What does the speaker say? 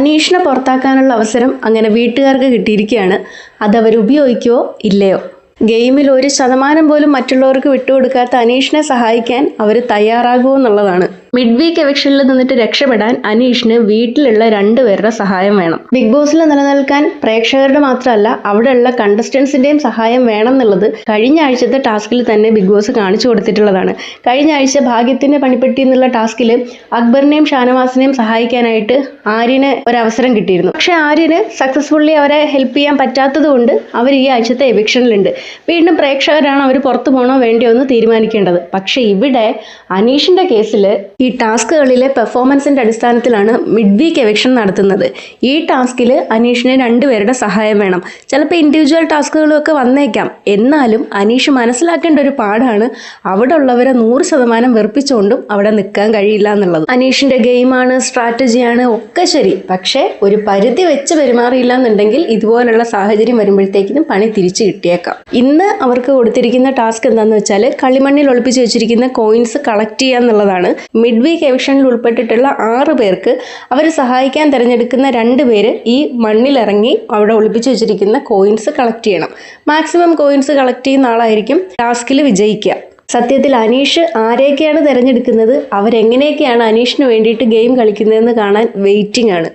അനീഷിനെ പുറത്താക്കാനുള്ള അവസരം അങ്ങനെ വീട്ടുകാർക്ക് കിട്ടിയിരിക്കുകയാണ്. അത് അവർ ഉപയോഗിക്കുവോ ഇല്ലയോ? ഗെയിമിൽ ഒരു ശതമാനം പോലും മറ്റുള്ളവർക്ക് വിട്ടുകൊടുക്കാത്ത അനീഷിനെ സഹായിക്കാൻ അവർ തയ്യാറാകുമോ എന്നുള്ളതാണ്. മിഡ് വീക്ക് എവിക്ഷനിൽ നിന്നിട്ട് രക്ഷപ്പെടാൻ അനീഷിന് വീട്ടിലുള്ള രണ്ടുപേരുടെ സഹായം വേണം. ബിഗ് ബോസിൽ നിലനിൽക്കാൻ പ്രേക്ഷകരുടെ മാത്രമല്ല അവിടെയുള്ള കണ്ടസ്റ്റൻസിന്റെയും സഹായം വേണം എന്നുള്ളത് കഴിഞ്ഞ ആഴ്ചത്തെ ടാസ്കിൽ തന്നെ ബിഗ് ബോസ് കാണിച്ചു കൊടുത്തിട്ടുള്ളതാണ്. കഴിഞ്ഞ ആഴ്ച ഭാഗ്യത്തിന്റെ പണിപ്പെട്ടി എന്നുള്ള ടാസ്കിൽ അക്ബറിനെയും ഷാനവാസിനെയും സഹായിക്കാനായിട്ട് ആര്യന് ഒരവസരം കിട്ടിയിരുന്നു. പക്ഷെ ആര്യന് സക്സസ്ഫുള്ളി അവരെ ഹെൽപ്പ് ചെയ്യാൻ പറ്റാത്തത് കൊണ്ട് അവർ ഈ ആഴ്ചത്തെ എവിക്ഷനിലുണ്ട് വീണ്ടും പ്രേക്ഷകരാണ് അവർ പുറത്തു പോകണോ വേണ്ടിയോ എന്ന് തീരുമാനിക്കേണ്ടത്. പക്ഷെ ഇവിടെ അനീഷിന്റെ കേസിൽ ഈ ടാസ്കുകളിലെ പെർഫോമൻസിന്റെ അടിസ്ഥാനത്തിലാണ് മിഡ് വീക്ക് എവിക്ഷൻ നടത്തുന്നത്. ഈ ടാസ്കിൽ അനീഷിന് രണ്ടുപേരുടെ സഹായം വേണം. ചിലപ്പോൾ ഇൻഡിവിജ്വൽ ടാസ്കുകളൊക്കെ വന്നേക്കാം. എന്നാലും അനീഷ് മനസ്സിലാക്കേണ്ട ഒരു പാടാണ് അവിടെ ഉള്ളവരെ നൂറ് ശതമാനം വെറുപ്പിച്ചുകൊണ്ടും അവിടെ നിൽക്കാൻ കഴിയില്ല എന്നുള്ളത്. അനീഷിന്റെ ഗെയിമാണ് സ്ട്രാറ്റജിയാണ് ഒക്കെ ശരി. പക്ഷേ ഒരു പരിധി വെച്ച് പെരുമാറിയില്ല എന്നുണ്ടെങ്കിൽ ഇതുപോലുള്ള സാഹചര്യം വരുമ്പോഴത്തേക്കിനും പണി തിരിച്ചു കിട്ടിയേക്കാം. ഇന്ന് അവർക്ക് കൊടുത്തിരിക്കുന്ന ടാസ്ക് എന്താണെന്ന് വെച്ചാൽ കളിമണ്ണിൽ ഒളിപ്പിച്ച് വെച്ചിരിക്കുന്ന കോയിൻസ് കളക്ട് ചെയ്യുക എന്നുള്ളതാണ് മിഡ് വീക്ക് എവിക്ഷനിൽ ഉൾപ്പെട്ടിട്ടുള്ള ആറ് പേർക്ക് അവർ സഹായിക്കാൻ തിരഞ്ഞെടുക്കുന്ന രണ്ട് പേര് ഈ മണ്ണിലിറങ്ങി അവിടെ ഒളിപ്പിച്ചു വെച്ചിരിക്കുന്ന കോയിൻസ് കളക്ട് ചെയ്യണം. മാക്സിമം കോയിൻസ് കളക്ട് ചെയ്യുന്ന ആളായിരിക്കും ടാസ്കിൽ വിജയിക്കുക. സത്യത്തിൽ അനീഷ് ആരെയൊക്കെയാണ് തിരഞ്ഞെടുക്കുന്നത്? അവരെങ്ങനെയൊക്കെയാണ് അനീഷിന് വേണ്ടിയിട്ട് ഗെയിം കളിക്കുന്നതെന്ന് കാണാൻ വെയിറ്റിംഗ് ആണ്.